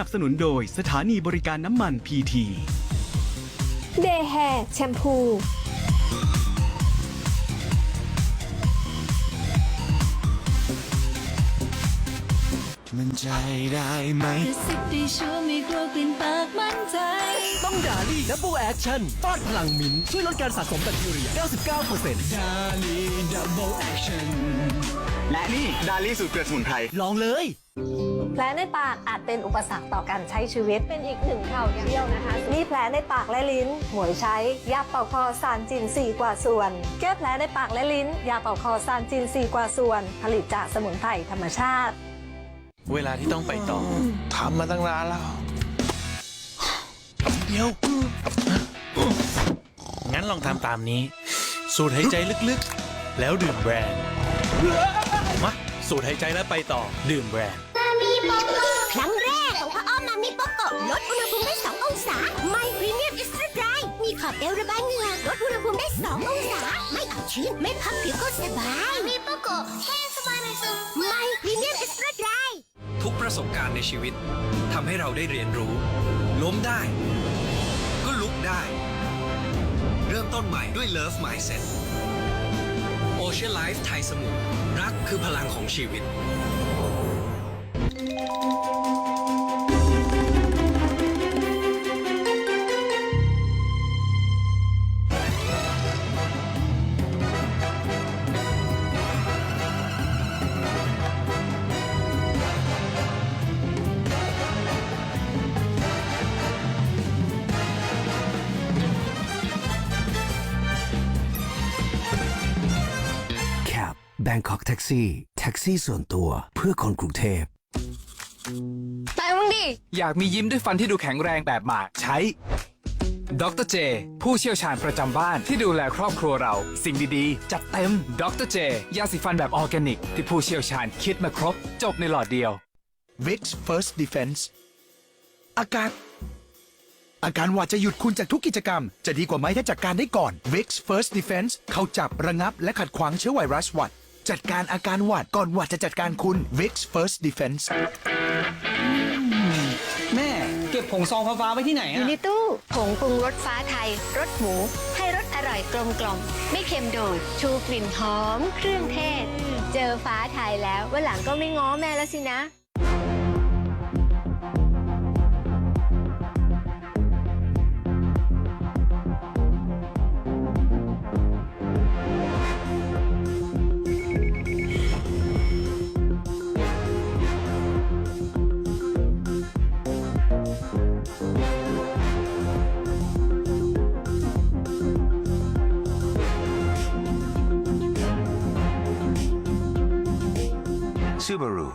นับสนุนโดยสถานีบริการน้ำมันพีที เดแฮแชมพู มันใจได้ไหมกระซิบได้ชัวร์ไม่กลัวกลิ่นปากมั่นใจ ต้องดาลี่ดับเบิลแอคชั่นฟาดพลังมิ้นท์ช่วยลดการสะสมแบคทีเรีย 99%ดาลีดับเบิลแอคชั่นและนี่ดาลี่สูตรเกลือสมุนไพร ลองเลย แผลในปากอาจเป็นอุปสรรคต่อการใช้ชีวิตเป็นอีกหนึ่งข่าวเที่ยวนะคะ มีแผลในปากและลิ้น หมวยใช้ ยาเป่าคอซานจิน 4 กว่าส่วน แก้แผลในปากและลิ้น ยาเป่าคอซานจิน 4 กว่าส่วน ผลิตจากสมุนไพรธรรมชาติ เวลาที่ต้องไปต่อ ทำมาตั้งนานแล้ว เดี๋ยว งั้นลองทำตามนี้ สูดหายใจลึกๆ แล้วดื่มแบรนด์มาสูดหายใจแล้วไปต่อ ดื่มแบรนด์ครั้งแรกของพ่ออ้อมมามิโปโกะลดอุณหภูมิได้ 2 องศาไม่พรีเมียมอิสระไดมีขอบเอวระบายเหงื่อลดอุณหภูมิได้ 2 องศา ไม่อับชื้น ไม่พับผิวก็สบายมิโปโกะแค่สบายในซึม ประสบการณ์ในชีวิตทำให้เราได้เรียนรู้ ล้มได้ ก็ลุกได้ เริ่มต้นใหม่ด้วย Love Mindset Ocean Life ไทยสมุทรรักคือพลังของชีวิต คปแบงคอกแท็กซี่แท็กซี่ส่วนตัวเพื่อคนกรุงเทพแต่มึงดิ อยากมียิ้มด้วยฟันที่ดูแข็งแรงแบบหมากใช้ ดรเจ ผู้เชี่ยวชาญประจำบ้านที่ดูแลครอบครัวเรา สิ่งดีๆ จัดเต็ม ดรเจ ยาสีฟันแบบออร์แกนิก ที่ผู้เชี่ยวชาญคิดมาครบ จบในหลอดเดียว Vix First Defense อาการ อาการหวัดจะหยุดคุณจากทุกกิจกรรม จะดีกว่าไหมถ้าจัดการได้ก่อน Vix First Defense เขาจับระงับและขัดขวางเชื้อไวรัสหวัด จัดการอาการหวัดก่อนหวัดจะจัดการคุณ Vix First Defense แม่เก็บผงซองฟ้าๆไว้ที่ไหนออะยู่ในตู้ผงปรุงรสฟ้าไทย รสหมู ให้รสอร่อยกลมกล่อม ไม่เค็มโดด ชูกลิ่นหอม เครื่องเทศ เจอฟ้าไทยแล้ว วันหลังก็ไม่ง้อแม่แล้วสินะ Subaru